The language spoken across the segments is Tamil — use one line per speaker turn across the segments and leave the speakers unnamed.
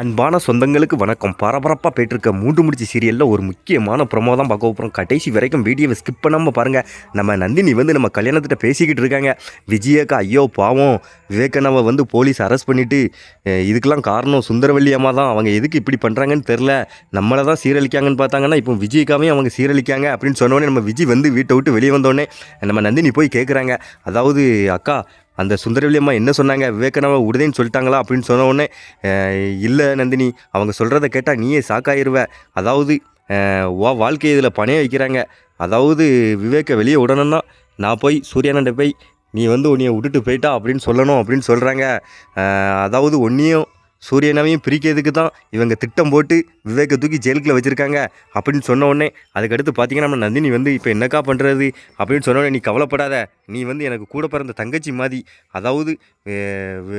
அன்பான சொந்தங்களுக்கு வணக்கம். பரபரப்பாக போயிட்டுருக்க மூன்று முடிச்சு சீரியலில் ஒரு முக்கியமான ப்ரொமோ தான் பார்க்க போகிறோம் கடைசி வரைக்கும் வீடியோவை ஸ்கிப் பண்ணாமல் பாருங்கள் நம்ம நந்தினி வந்து நம்ம கல்யாணத்திட்ட பேசிக்கிட்டு இருக்காங்க. விஜயக்கா ஐயோ பாவம். விவேகனாவை வந்து போலீஸ் அரெஸ்ட் பண்ணிவிட்டு இதுக்கெல்லாம் காரணம் சுந்தரவல்லியம்மா தான். அவங்க எதுக்கு இப்படி பண்ணுறாங்கன்னு தெரில நம்மளை தான் சீரழிக்காங்கன்னு பார்த்தாங்கன்னா இப்போ விஜயக்காவையும் அவங்க சீரழிக்காங்க அப்படின்னு சொன்னோடனே நம்ம விஜய் வந்து வீட்டை விட்டு வெளியே வந்தோடனே நம்ம நந்தினி போய் கேட்குறாங்க அதாவது அக்கா அந்த சுந்தரவெளியம்மா என்ன சொன்னாங்க? விவேகனாவை விடுதேன்னு சொல்லிட்டாங்களா? அப்படின்னு சொன்ன உடனே இல்லை நந்தினி அவங்க சொல்கிறத கேட்டால் நீயே சாக்காயிருவ. அதாவது வா வாழ்க்கையை இதில் பணைய வைக்கிறாங்க. அதாவது விவேக்கை வெளியே விடணும்னா நான் போய் சூர்யானண்ட போய் நீ வந்து உன்னைய விட்டுட்டு போயிட்டா அப்படின்னு சொல்லணும் அப்படின்னு சொல்கிறாங்க அதாவது ஒன்றையும் சூரியனாவையும் பிரிக்கிறதுக்கு தான் இவங்க திட்டம் போட்டு விவேக்கை தூக்கி ஜெயிலுக்குள்ள வச்சுருக்காங்க அப்படின்னு சொன்ன உடனே அதுக்கடுத்து பார்த்தீங்கன்னா நம்ம நந்தினி வந்து இப்போ என்னக்கா பண்ணுறது அப்படின்னு சொன்ன உடனே நீ கவலைப்படாத. நீ வந்து எனக்கு கூட பிறந்த தங்கச்சி மாதிரி. அதாவது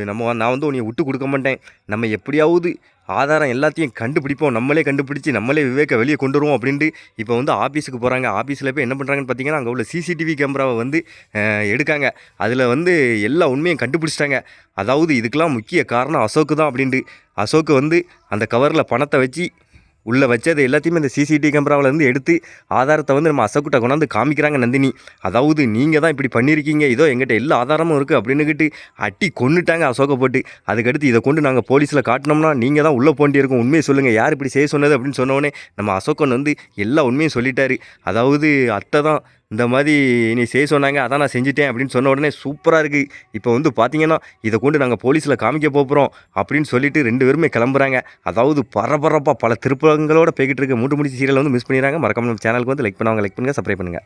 நம்ம நான் வந்து உன்னை விட்டு கொடுக்க மாட்டேன். நம்ம எப்படியாவது ஆதாரம் எல்லாத்தையும் கண்டுபிடிப்போம். நம்மளே கண்டுபிடிச்சி நம்மளே விவேக்கை வெளியே கொண்டு வருவோம் அப்படின்ட்டு இப்போ வந்து ஆஃபீஸுக்கு போகிறாங்க ஆஃபீஸில் போய் என்ன பண்ணுறாங்கன்னு பார்த்தீங்கன்னா அங்கே உள்ள சிசிடிவி கேமராவை வந்து எடுக்காங்க. அதில் வந்து எல்லா உண்மையும் கண்டுபிடிச்சிட்டாங்க. அதாவது இதுக்கெலாம் முக்கிய காரணம் அசோக்கு தான் அப்படின்ட்டு. அசோக்கு வந்து அந்த கவரில் பணத்தை வச்சு உள்ளே வச்சது எல்லாத்தையுமே இந்த சிசிடிவி கேமராவிலேருந்து எடுத்து ஆதாரத்தை வந்து நம்ம அசோக்கிட்ட கொண்டாந்து காமிக்கிறாங்க நந்தினி. அதாவது நீங்கள் தான் இப்படி பண்ணியிருக்கீங்க இதோ எங்கிட்ட எல்லா ஆதாரமும் இருக்குது அப்படின்னுக்கிட்டு அட்டி கொன்னுட்டாங்க அசோக போட்டு. அதுக்கடுத்து இதை கொண்டு நாங்கள் போலீஸில் காட்டினோம்னா நீங்கள் தான் உள்ளே போண்டி இருக்கும் உண்மையை சொல்லுங்கள் யார் இப்படி செய்ய சொன்னது அப்படின்னு சொன்னோடனே நம்ம அசோகன் வந்து எல்லா உண்மையும் சொல்லிட்டாரு. அதாவது அத்தை தான் இந்த மாதிரி நீ செய்ய சொன்னாங்க அதான் நான் செஞ்சுட்டேன் அப்படின்னு சொன்ன உடனே சூப்பராக இருக்குது இப்போ வந்து பார்த்தீங்கன்னா இதை கொண்டு நாங்கள் போலீஸில் காமிக்க போகிறோம் அப்படின்னு சொல்லிட்டு ரெண்டு பேருமே கிளம்புறாங்க. அதாவது பரபரப்பாக பல திருப்பங்களோட போய்கிட்டு இருக்க. மூட்டு முடிச்சு சீரியல் வந்து மிஸ் பண்ணிடுறாங்க. மறக்காம நம்ம சேனலுக்கு வந்து லைக் பண்ணுவாங்க. லைக் பண்ணுங்கள் சப்ஸ்கிரைப் பண்ணுங்கள்